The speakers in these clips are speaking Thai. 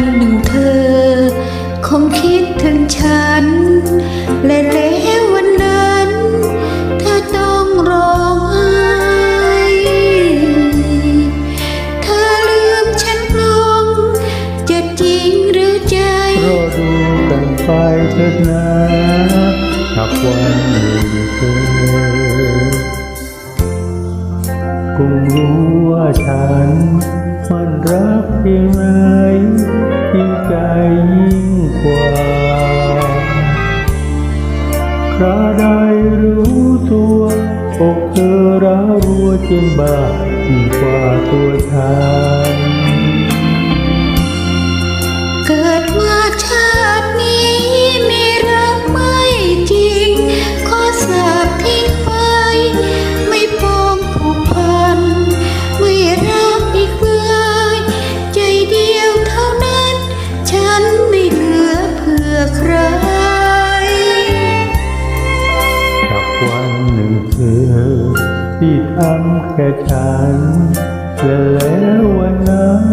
ันหนึ่งเธอ คงคิดถึงฉัน และแล้ววันนั้น เธอต้องร้องไห้เธอลืมฉันลงจะจริงหรือใจรอดูกันไปเถิดนะหากวันหนึ่งเธอคงรู้ว่าฉัน ไหนยิ่งใจยิ่งกว่าคราได้รู้ตัวอกเธอร้าวรัวเจียนบายิ่งกว่าตัวฉัน อใครกับวันหนึ่งเธอที่ทำแค่ฉันและแล้ววันนั้น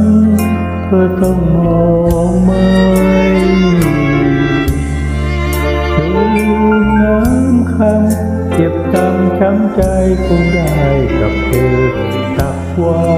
เธอต้องมองไม่เธอลืมน้ำคำเจ็บจำช้ำใจคงได้กับเธอสักวัน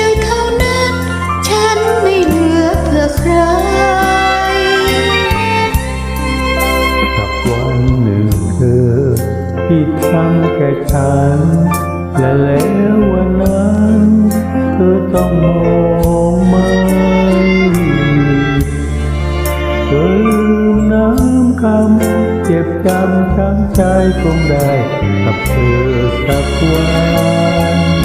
ยวเท่านั้น ฉันไม่เหลือเพื่อใคร กับวันหนึ่งเธอที่ทำแค่ฉัน และแล้ววันนั้น เธอต้องมองไม่เธอลืมน้ำคำเจ็บจำช้ำใจคงได้ กับเธอสักวัน